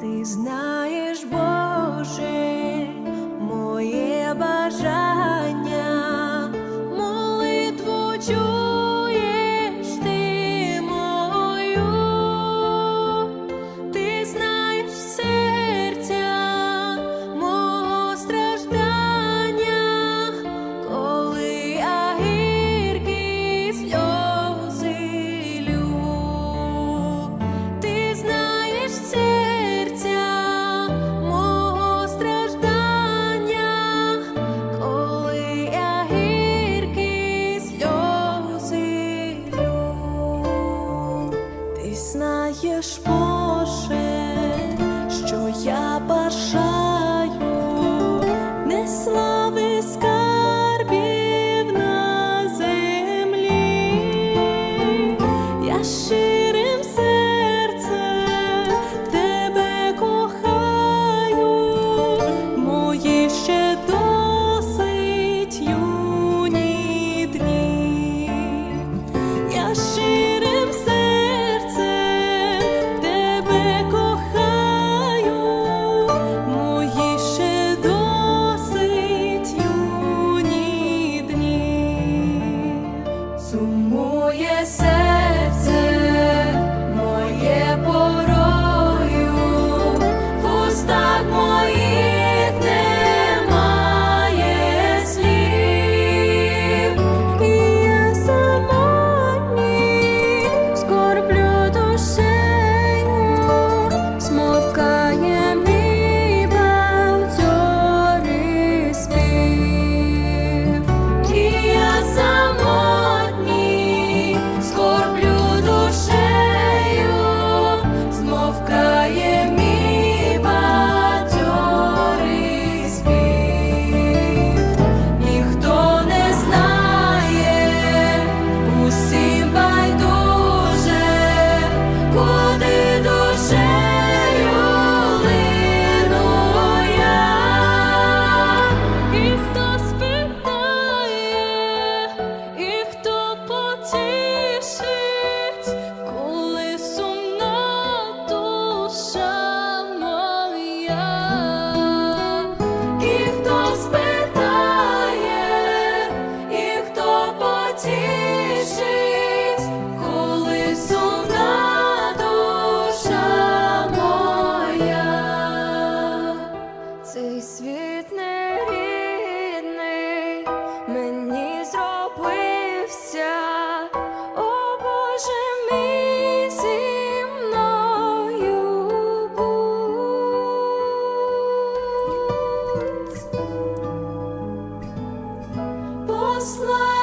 Ти знаєш, Боже, Знаєш, Боже, що я бажаю не слави скарбів на землі. Я ще світ не нерідний мені зробився, о Боже мій зі мною будь. Послай